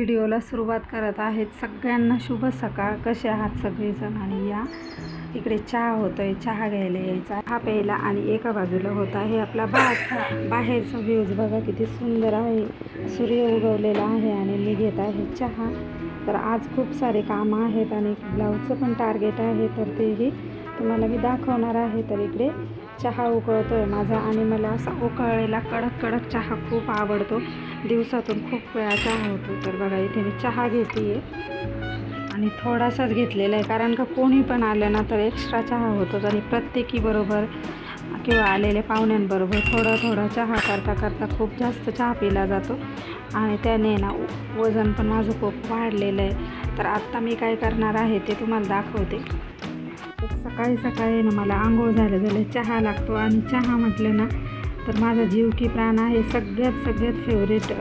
व्हिडिओला सुरुवात करत आहेत. सगळ्यांना शुभ सकाळ. कसे आहात सगळेजण? आणि या इकडे चहा होतोय. चहा घ्यायला यायचा. हा प्यायला आणि एका बाजूला होता हे आपला बा बाहेरचा व्ह्यूज बघा किती सुंदर आहे. सूर्य उगवलेला आहे आणि मी घेत आहे चहा. तर आज खूप सारे कामं आहेत आणि ब्लाऊजचं पण टार्गेट आहे. तर तेही तुम्हाला मी दाखवणार आहे. तर इकडे चहा उकळतो आहे माझा आणि मला असा उकळलेला कडक कडक चहा खूप आवडतो. दिवसातून खूप वेळा चहा होतो. तर बघा इथे मी चहा घेते आणि थोडासाच घेतलेला आहे कारण का कोणी पण आलं ना तर एक्स्ट्रा चहा होतोच. आणि प्रत्येकीबरोबर किंवा आलेल्या पाहुण्यांबरोबर थोडा थोडा चहा करता करता खूप जास्त चहा पिला जातो. आणि त्याने ना वजन पण माझं खूप वाढलेलं आहे. तर आत्ता मी काय करणार आहे ते तुम्हाला दाखवते. सकाळी सकाळी ना मला आंघोळ झालं झालं चहा लागतो आणि चहा म्हटलं ना तर माझा जीव की प्राण आहे. सगळ्यात सगळ्यात फेवरेट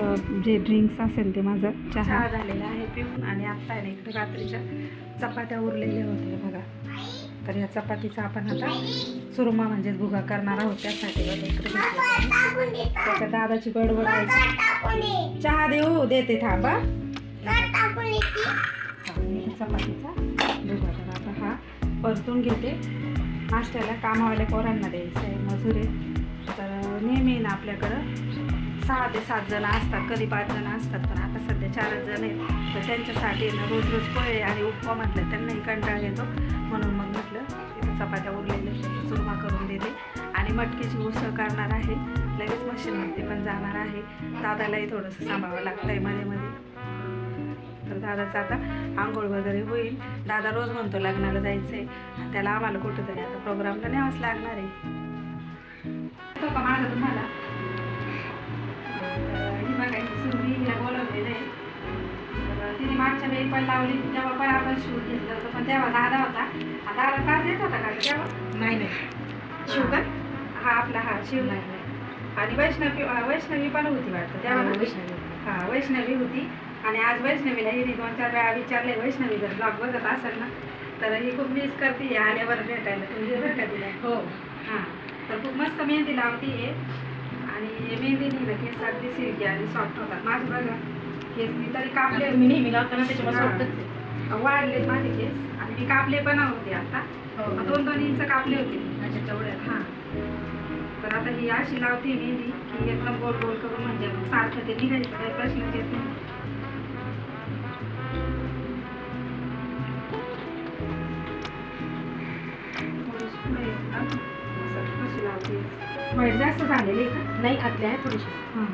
जे ड्रिंक्स असेल ते माझं चहा. झालेला आहे पिऊन आणि आत्ता आहे ना इकडे रात्रीच्या चपात्या उरलेल्या होत्या बघा. तर या चपातीचा आपण आता चुरमा म्हणजे भुगा करणार आहोत त्यासाठी बघा इकडे. त्याच्या दादाची गडबड आहे. चहा देऊ देते थांबा. हा, चपातीचा परतून घेते. नाश्त्याला कामावाल्या पोरांना द्यायचं आहे मजुरे तर नेहमी ना आपल्याकडं सहा ते सात जणं असतात कधी पाच जणं असतात पण आता सध्या चारच जण आहेत. तर त्यांच्यासाठी ना रोज रोज पोहे आणि उपमा म्हटलं त्यांनाही कंटाळा येतो. म्हणून मग म्हटलं चपात्या उरलेल्या चुरमा करून देते. आणि मटकीची उसळ करणार आहे. लगेच मशीनमध्ये पण जाणार आहे. दादालाही थोडंसं सांभाळावं लागतं आहे मध्ये मध्ये. तर दादाचं आता आंघोळ वगैरे होईल. दादा रोज म्हणतो लग्नाला जायचं आहे त्याला आम्हाला कुठंतरी आता प्रोग्रामला न्यावंच लागणार आहे. येतो का माझं तुम्हाला. तर ही बघा सुरभी हिला बोलवलेलं आहे. तर तिने मागच्या वेळी पण लावली तेव्हा पण आपण शूट घेतलं होतं. पण तेव्हा दादा होता. हा दादा त्रास देत होता का तेव्हा? नाही नाही. शिव का? हा आपला हा शिव. नाही आणि वैष्णवी वैष्णवी पण होती वाटतं. तेव्हा वैष्णवी. हा वैष्णवी होती. आणि आज वैष्णवीला हिने दोन चार वेळा विचारले वैष्णवी जर ब्लॉग बघत असेल ना? तर ही खूप मिस करते आल्यावर भेटायला. तुम्ही तिला? हो. हां. तर खूप मस्त मेहंदी लावती आहे आणि मेहंदीने ना केस अगदी सिल्की आणि सॉफ्ट होतात. माझे बघा. केस मी तरी कापले. मी नेहमी लावताना आहे. वाढले माझे केस. आणि मी कापले पण होते आता. हो. दोन दोन इंच कापले होते. अच्छा, तेवढं. हां. तर आता ही अशी लावते मेहंदी की एकदम गोल गोल करून म्हणजे सारखं ते निघायचं. काही प्रश्नच येत नाही. वाईट जास्त झालेली का? नाही आतली आहे थोडीशी. हां.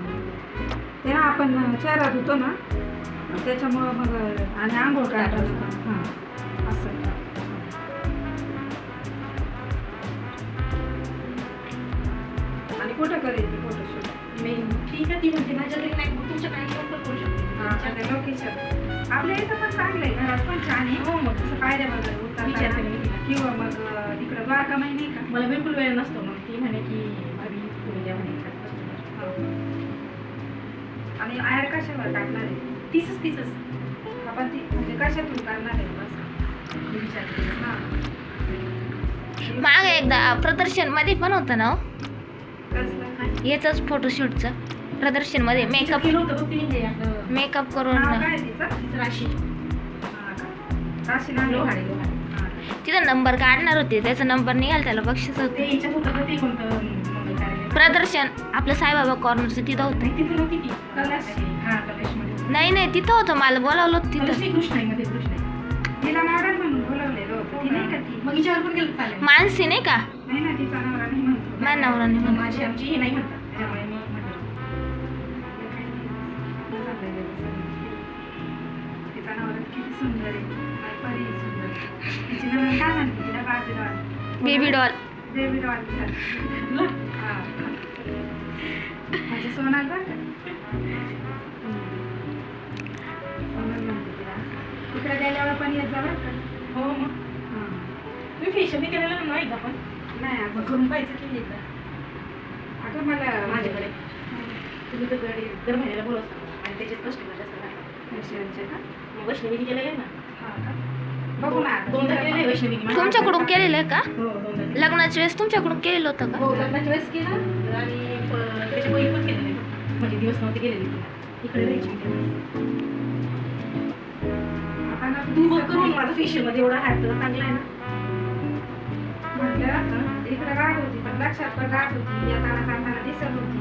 ते ना आपण चेहरा धुतो ना त्याच्यामुळं मग आणि आंघोळ काढतो हां. असं. आणि कुठं करेल ती फोटोशूट. मी ठीक आहे ती म्हणते माझ्या तरी नाही मग तुमच्या काही लवकर करू शकते. लोकेशन. आपल्या इथं पण चांगलं आहे घरात पण छान आहे. हो मग तसं पायऱ्या वगैरे तिला. किंवा मग तिकडं द्वारका माहिती नाही का? मला बिलकुल वेळ नसतो मग ती म्हणे की आणि आयर कशावर टाकणार आहे? तीसच तीसच. आपण ती म्हणजे कशातून करणार आहे? बस. मागे एकदा प्रदर्शनमध्ये पण होतं ना हो? याचंच फोटोशूटचं प्रदर्शनमध्ये मेकअप मेकअप करून. तिथं नंबर काढणार होते. त्याचा नंबर निघाल त्याला बक्षीस होते. प्रदर्शन आपलं साईबाबा कॉर्नरचं तिथं होतं. नाही, तिथं नव्हती ती कलश. हा कलशमध्ये नाही नाही तिथं होतं मला बोलावलं होतं तिथं. कृष्ण आहे मध्ये कृष्ण आहे? तिला मॅडम म्हणून बोलवलेलं होतं. ती नाही का ती? मग हिच्यावर पण गेलं चालेल? मानसी नाही का? नाही ना तिचा नवरा नाही म्हणतो. माझ्या नवरा नाही मग म्हणत. माझी आमची ही नाही म्हणतात. त्याच्यामुळे मी म्हटलं तिचा नवरा किती सुंदर आहे. काय परी सुंदर तिची नवरा काय म्हणते? तिला बाबी doll baby doll. Baby doll हा म्हणजे तिकडे गेल्यावर पण येत जा बरं का हो मग तुम्ही फेशियल केलेलं नाही का पण नाही मग पाहिजे की एकदा अगं मला माझ्याकडे तुम्ही तर गडी दर महिन्याला बोलवता आणि त्याच्यात कस्टमर जास्त राहतात फेशियलचे का मग वैष्णवीने केलं आहे ना हां का? बघू ना केलेलं आहे वैष्णवीने तुमच्याकडून केलेलं आहे का लग्नाच्या वेळेस तुमच्याकडून केलेलं होतं का? हो लग्नाच्या वेळेस केलं आणि प- त्याच्या पहिली पण केलेलं. आहे म्हणजे दिवस नव्हते गेलेले इकडे राहायची मी त्यावेळेस. तू बघ करून माझा फेशियलमध्ये एवढा हात तुला चांगला आहे ना? म्हटलं इकडे राहत होती पण लक्षात पण राहत होती. येताना जाताना दिसत होती.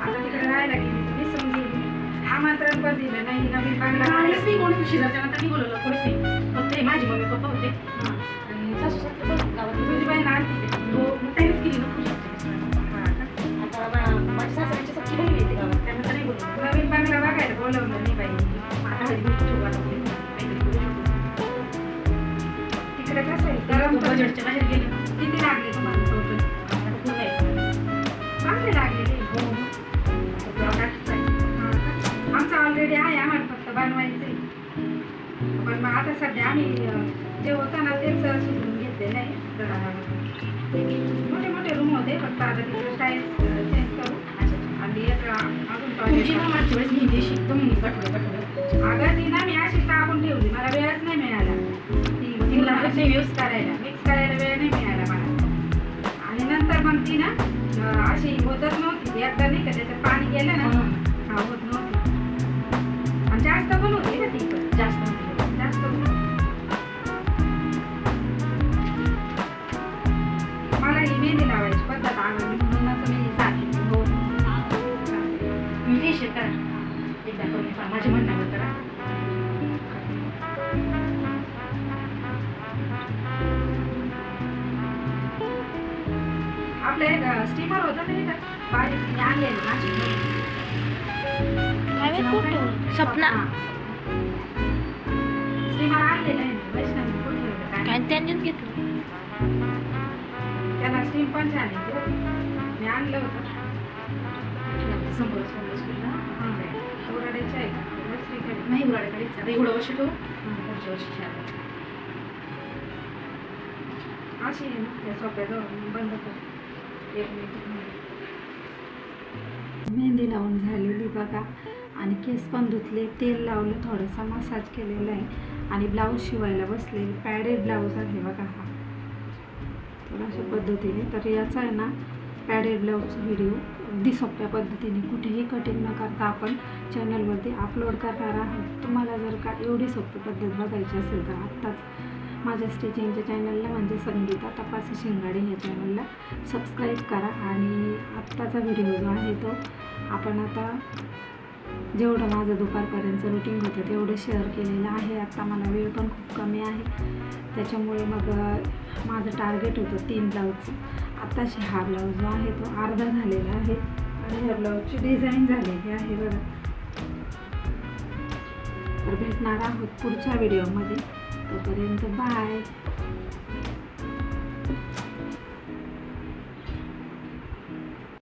आता तिकडे राहायला गेली तर दिसून गेली आमंत्रण पण दिलं नाही नवीन बांगला काहीच नाही कोणी शेजारच्या नंतर नाही बोलवलं कोणीच नाही. फक्त हे माझी मम्मी पप्पा होते. आणि सासू सासरे? मोठे मोठे रूम होते फक्त आता तिथे स्टाईल चेंज करू आणि एक अजून तुमची ना टॉयलेट मागच्या वेळेस मी देशी एकदम कठोर कठोर अगं ती ना मी अशी टाकून ठेवली मला वेळच नाही मिळाला. ती तिला मिक्स करायला मिक्स करायला वेळ नाही मिळाला मला. आणि नंतर मग ती ना अशी होतच नव्हती. एकदा नाही का त्याच्यात पाणी गेलं ना हा. होत नव्हती. आणि जास्त पण होती ना ती जास्त मेहंदी लावायची. पद्धत आवडली म्हणूनच मी सांगितली हो. मी करा एकदा करून पहा माझ्या म्हणण्यावर करा. आपलं स्टीमर होतं आणलेलं कुठं ठेवलं? सपना. स्टीमर आणलेलं आहे वैष्णवी त्यांनीच घेतलं. त्याला स्टीम पण छान येते. मी आणलं होतं. समोर समोर स्कूलला शिवराड्याची आहे का? दुसरीकडे नाही उराड्याकडे आता एवढं वर्ष ठेवू. पुढच्या वर्षी शाळा अशी आहे ना त्या सोप्याजवळ बंद कर एक मिनिट मेहंदी लावून झालेली बघा. आणि केस पण धुतले तेल लावलं थोडासा मसाज केलेला आहे. आणि ब्लाऊज शिवायला बसले पॅडेड ब्लाऊज आहे बघा हा. अशा पद्धतीने. तर याचा आहे ना पॅडेड ब्लाऊज व्हिडिओ अगदी सोप्या पद्धतीने. कुठेही कटिंग न करता आपण चॅनलवरती अपलोड करणार आहोत. तुम्हाला जर का एवढी सोपी पद्धत बघायची असेल तर आत्ताच माझ्या स्टिचिंगच्या चॅनलला म्हणजे संगीता तपासी शिंगाडे ह्या चॅनलला सबस्क्राईब करा. आणि आत्ताचा व्हिडिओ जो आहे तो आपण आता जेवढं माझं दुपारपर्यंत रुटीन होतं तेवढं शेअर केलेलं आहे. आत्ता मला वेळ पण खूप कमी आहे. त्याच्यामुळे मग माझं टार्गेट होतं तीन ब्लाऊजचं आत्ताशी हा ब्लाऊज जो आहे तो अर्धा झालेला आहे. आणि ह्या ब्लाऊजची डिझाईन झालेली आहे बघा. तर भेटणार आहोत पुढच्या व्हिडिओमध्ये तोपर्यंत बाय